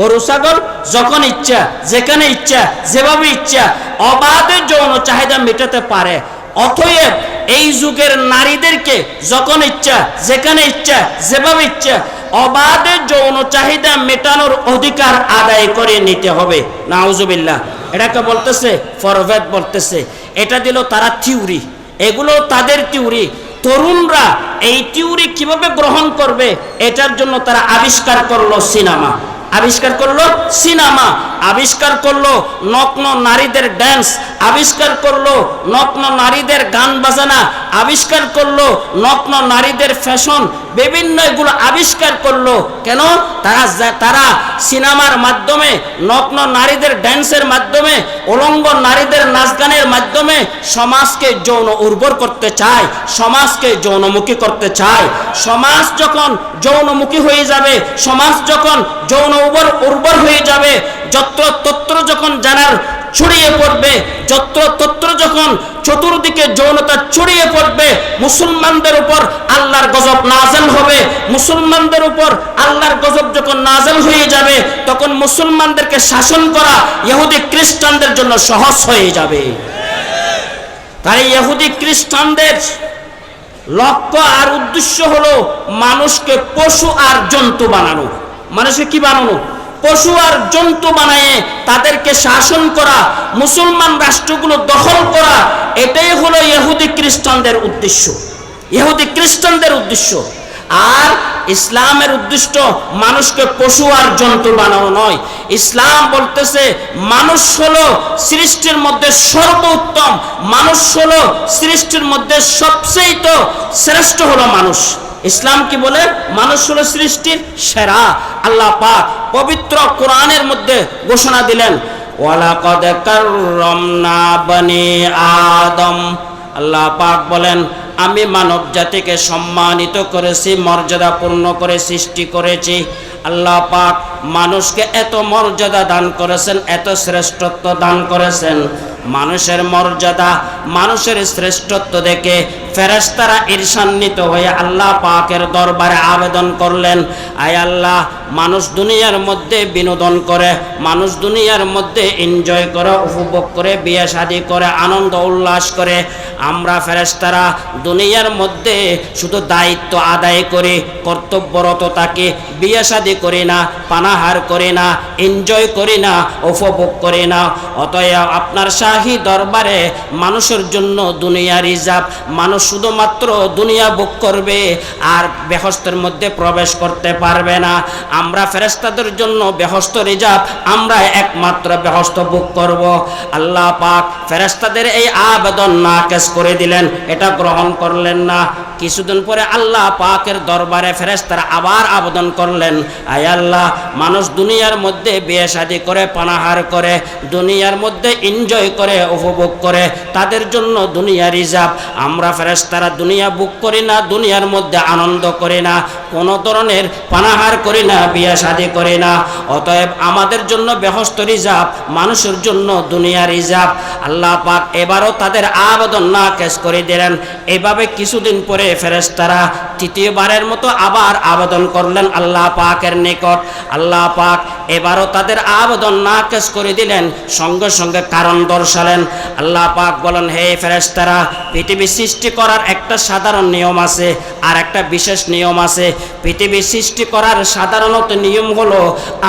গরু, ছাগল, যখন ইচ্ছা, যেখানে ইচ্ছা, যেভাবে ইচ্ছা, অবাধে যৌন চাহিদা মেটাতে পারে। অতএব এই যুগের নারীদেরকে যখন ইচ্ছা, যেখানে ইচ্ছা, যেভাবে ইচ্ছা, অবাধে যৌন চাহিদা মেটানোর অধিকার আদায় করে নিতে হবে। নাউজুবিল্লাহ। এটাকে বলতেছে, ফরভেদ বলতেছে। এটা দিল তারা থিউরি এগুলো তাদের থিউরি তরুণরা এই থিউরি কীভাবে গ্রহণ করবে, এটার জন্য তারা আবিষ্কার করল সিনেমা। আবিষ্কার করল সিনেমা। আবিষ্কার করল নগ্ন নারীদের ড্যান্স আবিষ্কার করল নগ্ন নারীদের গান বাজানা, আবিষ্কার করল নগ্ন নারীদের ফ্যাশন বিভিন্ন এগুলো আবিষ্কার করল। কেন? তারা তারা সিনেমার মাধ্যমে, নগ্ন নারীদের ড্যান্সের মাধ্যমে, উলঙ্গ নারীদের নাচ গানের মাধ্যমে সমাজকে যৌন উর্বর করতে চায়, সমাজকে যৌনমুখী করতে চায়। সমাজ যখন যৌনমুখী হয়ে যাবে, সমাজ যখন যৌন উর্বর উর্বর হয়ে যাবে যত্র তত্র যখন জানার ছড়িয়ে পড়বে, যত্র তত্র যখন চতুর্দিকে যৌনতা ছড়িয়ে পড়বে, মুসলমানদের উপর আল্লাহর গজব নাজেল হবে। মুসলমানদের উপর আল্লাহর গজব যখন নাজেল হয়ে যাবে, তখন মুসলমানদেরকে শাসন করা ইহুদি খ্রিস্টানদের জন্য সহজ হয়ে যাবে। তাই ইহুদি খ্রিস্টানদের লক্ষ্য আর উদ্দেশ্য হলো মানুষকে পশু আর জন্তু বানানো। মানুষকে কি বানানো? পশু আর জন্তু বানায় তাদেরকে শাসন করা, মুসলমান রাষ্ট্রগুলো দখল করা, এটাই হলো ইহুদি খ্রিস্টানদের উদ্দেশ্য। ইহুদি খ্রিস্টানদের উদ্দেশ্য। আর ইসলামের উদ্দেশ্য মানুষকে পশু আর জন্তু বানানো নয়। ইসলাম বলতেছে, মানুষ হলো সৃষ্টির মধ্যে সর্বোত্তম, মানুষ হলো সৃষ্টির মধ্যে সবচেয়ে তো শ্রেষ্ঠ হলো মানুষ। ইসলাম কি বলে মানুষ হলো সৃষ্টির সেরা। আল্লাহ পাক পবিত্র কোরআনের মধ্যে ঘোষণা দিলেন, ওয়ালাকাদ কাররামনা বনি আদম। আল্লাহ পাক বলেন, আমি মানব জাতিকে সম্মানিত করেছি মর্যাদা পূর্ণ করে সৃষ্টি করেছি। আল্লাহ পাক মানুষকে এত মর্যাদা দান করেছেন, এত শ্রেষ্ঠত্ব দান করেছেন। মানুষের মর্যাদা, মানুষের শ্রেষ্ঠত্ব দেখে ফেরেশতারা ঈর্ষান্বিত হয়ে আল্লাহ পাকের দরবারে আবেদন করলেন, আয় আল্লাহ, মানুষ দুনিয়ার মধ্যে বিনোদন করে, মানুষ দুনিয়ার মধ্যে এনজয় করে, উপভোগ করে, বিয়ে শাদী করে, আনন্দ উল্লাস করে। আমরা ফেরেশতারা দুনিয়ার মধ্যে শুধু দায়িত্ব আদায় করে, কর্তব্যরত তাকে বিয়ে শাদী করি না, পানাহার করি না এনজয় করি না, উপভোগ করি না। অতএব আপনার শাহী দরবারে মানুষের জন্য দুনিয়া রিজার্ভ মানুষ শুধুমাত্র দুনিয়া বুক করবে আর বেহস্তের মধ্যে প্রবেশ করতে পারবে না। আমরা ফেরেস্তাদের জন্য বেহস্ত রিজার্ভ আমরা একমাত্র বেহস্ত বুক করব। আল্লাহ পাক ফেরেস্তাদের এই আবেদন না নাকেশ করে দিলেন, এটা গ্রহণ করলেন না। কিছুদিন পরে আল্লাহ পাকের দরবারে ফেরেস্তারা আবার আবেদন করলেন আয় আল্লাহ, মানুষ দুনিয়ার মধ্যে বিয়ে শাদী করে, পানাহার করে, দুনিয়ার মধ্যে এনজয় করে, উপভোগ করে, তাদের জন্য দুনিয়া রিজার্ভ আমরা ফেরেস্তারা দুনিয়া বুক করি না, দুনিয়ার মধ্যে আনন্দ করি না, কোনো ধরনের পানাহার করি না, বিয়ে শাদী করি না। অতএব আমাদের জন্য বেহস্ত রিজার্ভ মানুষের জন্য দুনিয়া রিজার্ভ আল্লাহ পাক এবারও তাদের আবেদন না কেস করে দিলেন। এভাবে কিছুদিন পরে ফেরেস্তারা তৃতীয়বারের মতো আবার আবেদন করলেন আল্লাহ পাকের নিকট। আল্লাহ পাক এবারও তাদের আবেদন না কেস করে দিলেন, সঙ্গে সঙ্গে কারণ দর্শালেন। আল্লাহ পাক বলেন, হে ফেরেস্তারা পৃথিবী সৃষ্টি করার একটা সাধারণ নিয়ম আছে, আর একটা বিশেষ নিয়ম আছে। পৃথিবী সৃষ্টি করার সাধারণত নিয়ম হলো,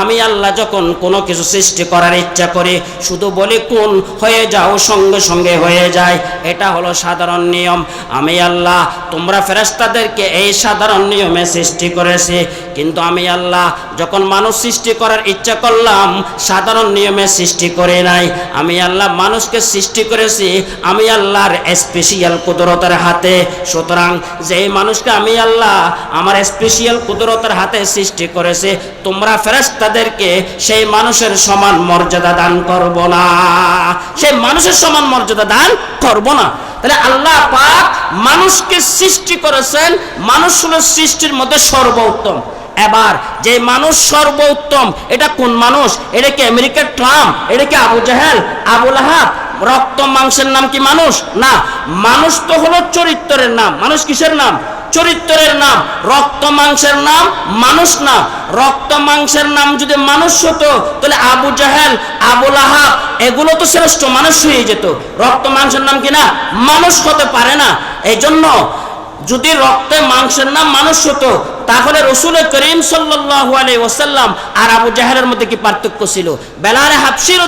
আমি আল্লাহ যখন কোনো কিছু সৃষ্টি করার ইচ্ছা করি, শুধু বলি কোন হয়ে যাও, সঙ্গে সঙ্গে হয়ে যায়। এটা হলো সাধারণ নিয়ম। আমি আল্লাহ, তোমরা ফেরেস্তাদেরকে এই সাধারণ নিয়মে সৃষ্টি করেছে। কিন্তু আমি আল্লাহ যখন মানুষ সৃষ্টি করার ইচ্ছা করলাম, সাধারণ নিয়মে সৃষ্টি করে নাই। আমি আল্লাহ মানুষকে সৃষ্টি করেছি, আমি আল্লাহর স্পেশিয়াল কুদরতের হাতে। সুতরাং যেই মানুষকে আমি আল্লাহ আমার স্পেশিয়াল কুদরতের হাতে সৃষ্টি করেছে, তোমরা ফেরেস্তাদেরকে সেই মানুষের সমান মর্যাদা দান করব না। সেই মানুষের সমান মর্যাদা দান করব না। তাহলে আল্লাহ পাক মানুষকে সৃষ্টি করেছেন, মানুষ হলো সৃষ্টির মধ্যে সর্বোত্তম। এবার যে মানুষ সর্বোত্তম, এটা কোন মানুষ? এটা কি আমেরিকার ট্রাম্প? এটা কি আবু জাহেল? আবুল আহাব রক্ত মাংসের নাম কি মানুষ? না। মানুষ তো হলো চরিত্রের নাম। মানুষ কিসের নাম? চরিত্রের নাম, রক্ত মাংসের নাম মানুষ না। রক্ত মাংসের নাম যদি মানুষ হতো, তাহলে আবু জাহেল আবুল আহাব এগুলো তো শ্রেষ্ঠ মানুষ হয়ে যেত। রক্ত মাংসের নাম কি না? মানুষ হতে পারে না। এই জন্য যদি রক্তে মাংসের নাম মানুষ হতো, তাহলে রসুল করিম সাল্লাহ আলাই ওসাল্লাম আর আবু জাহেরের মধ্যে কি পার্থক্য ছিল? বেলারে হাফসির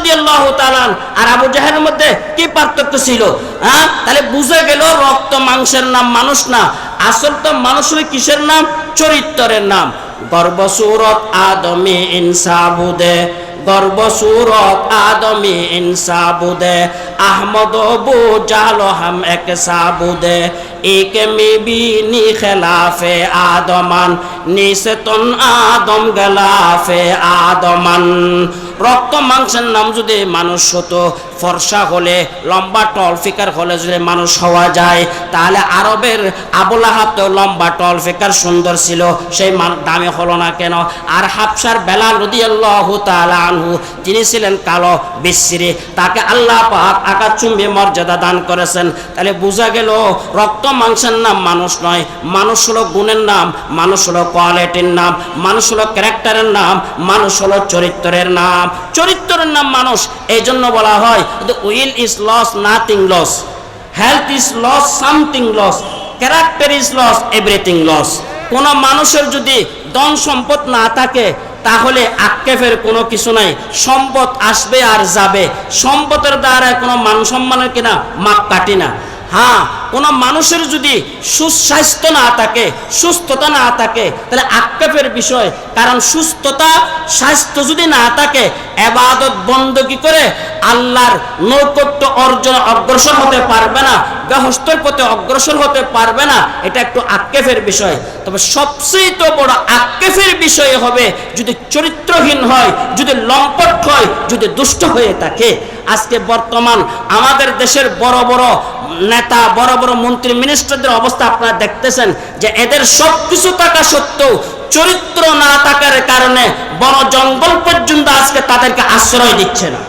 তালান আর আবু জাহেরের মধ্যে কি পার্থক্য ছিল? হ্যাঁ? তাহলে বুঝে গেল রক্ত মাংসের নাম মানুষ না। আসল তো মানুষের কিসের নাম? চরিত্রের নাম। গর্বসুরত আদমি ইনসাবুদে গর্বসুরত আদমি ইনসাবুদে, আহমদ বু জালো হাম এক সাবুদে, এক মিবিনি খেলাফে আদমান নিশেতন আদম গেলাফে আদমান। রক্ত মাংসের নাম যদি মানুষ হতো, ফর্সা হলে, লম্বা টল ফিকার হলে যদি মানুষ হওয়া যায়, তাহলে আরবের আবুল আহাব তো লম্বা টল ফিকার সুন্দর ছিল, সেই দামে হলো না কেন? আর হাফসার বেলাল রদি আল্লাহ আনহু, তিনি ছিলেন কালো, বিশ্রী, তাকে আল্লাহ পাক আকাশ চুম্বি মর্যাদা দান করেছেন। তাহলে বোঝা গেল, রক্ত মাংসের নাম মানুষ নয়, মানুষ হলো গুণের নাম, মানুষ হলো কোয়ালিটির নাম, মানুষ হলো ক্যারেক্টারের নাম, মানুষ হলো চরিত্রের নাম, চরিত্রের নাম মানুষ এই জন্য বলা হয় wealth is lost, nothing lost. Health is lost, something lost. Character is lost, everything lost. কোন মানুষের যদি ধন সম্পদ না থাকে, তাহলে আক্ষেপের কোনো কিছু নাই। সম্পদ আসবে আর যাবে। সম্পদের দ্বারা কোনো মান সম্মানের কিনা? মাপ কাটি না। হ্যাঁ কোনো মানুষের যদি সুস্বাস্থ্য না থাকে, সুস্থতা না থাকে, তাহলে আক্ষেপের বিষয়। কারণ সুস্থতা, স্বাস্থ্য যদি না থাকে, এবাদত বন্ধ কি করে? আল্লাহর নৈকট্য অর্জন অগ্রসর হতে পারবে না, গৃহস্থর পথে অগ্রসর হতে পারবে না, এটা একটু আক্ষেপের বিষয়। তবে সবচেয়ে তো বড় আক্ষেপের বিষয় হবে, যদি চরিত্রহীন হয়, যদি লম্পট হয়, যদি দুষ্ট হয়ে থাকে। আজকে বর্তমান আমাদের দেশের বড় বড় নেতা, বড় বড় মন্ত্রী মিনিস্টারদের অবস্থা আপনারা দেখতেছেন যে এদের সব কিছু থাকা সত্ত্বেও চরিত্র না থাকার কারণে বড় জঙ্গল পর্যন্ত আজকে তাদেরকে আশ্রয় দিচ্ছে না।